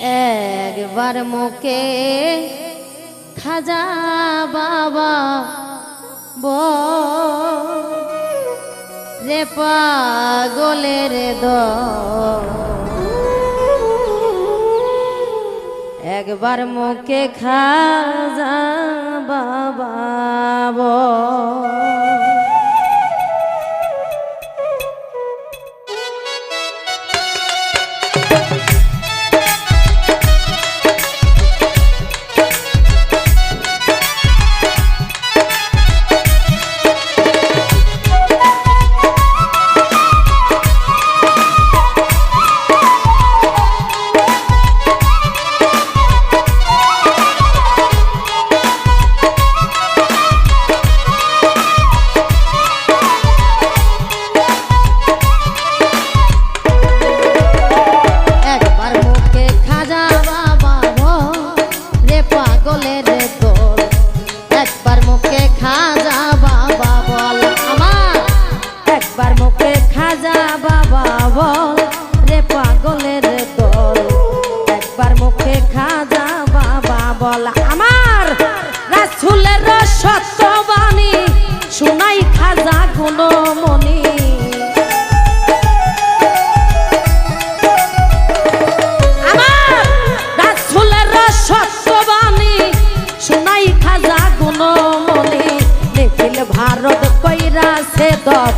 একবার মুখে খাজা বাবা ব রে পাগলের দ একবার মুখে খাজা বাবা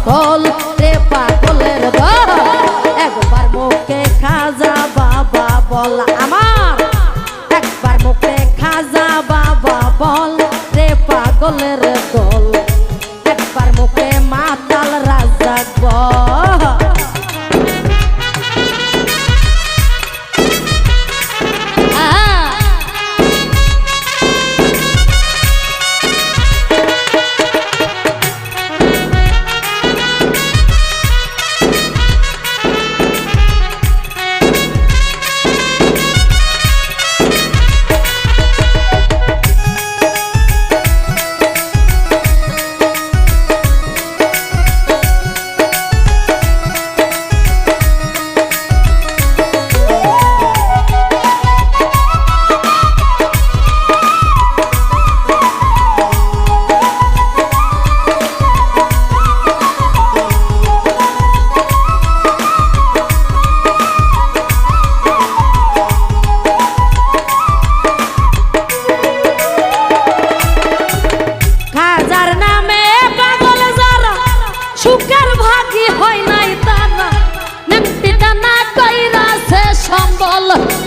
পাগল রে পাগলের দল। একবার মুখে খাজা বাবা বল, আমার একবার মুখে খাজা বাবা বল রে পাগলের দল।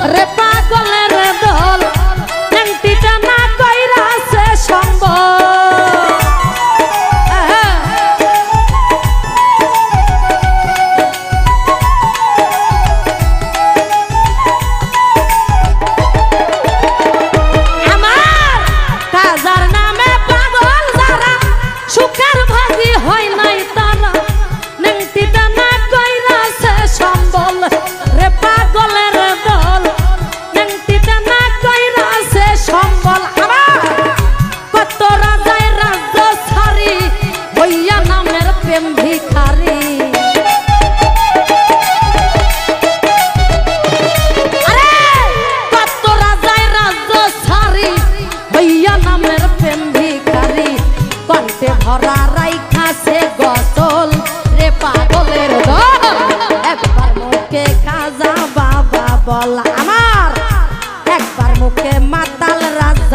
Rep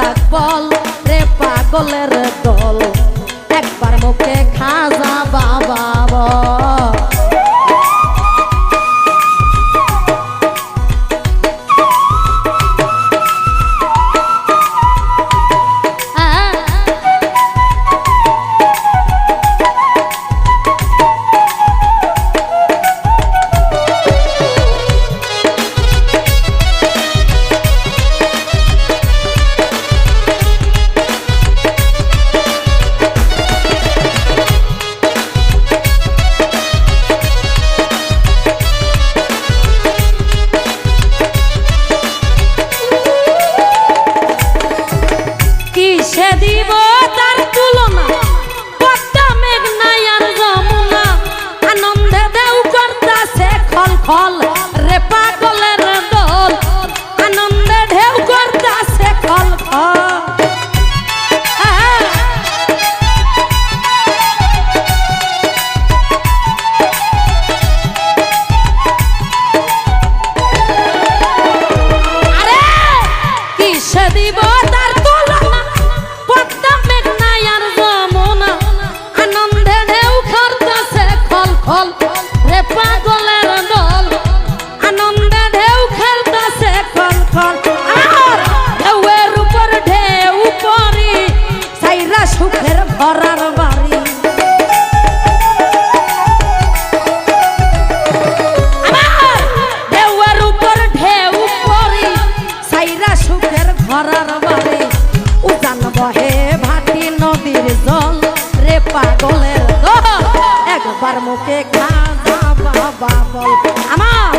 খাজা কল রে পাগলের দল। একবার মুখে খাজা বাবা বল। call. বহে ভাটি নদীর জল রে পাগলের দল একবার মুখে খাজা বাবা বল। আমার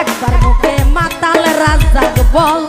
একবার মুখে মাতাল রাজাক বল।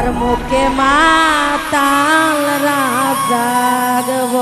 আমার মুখে মাতাল রাজাগব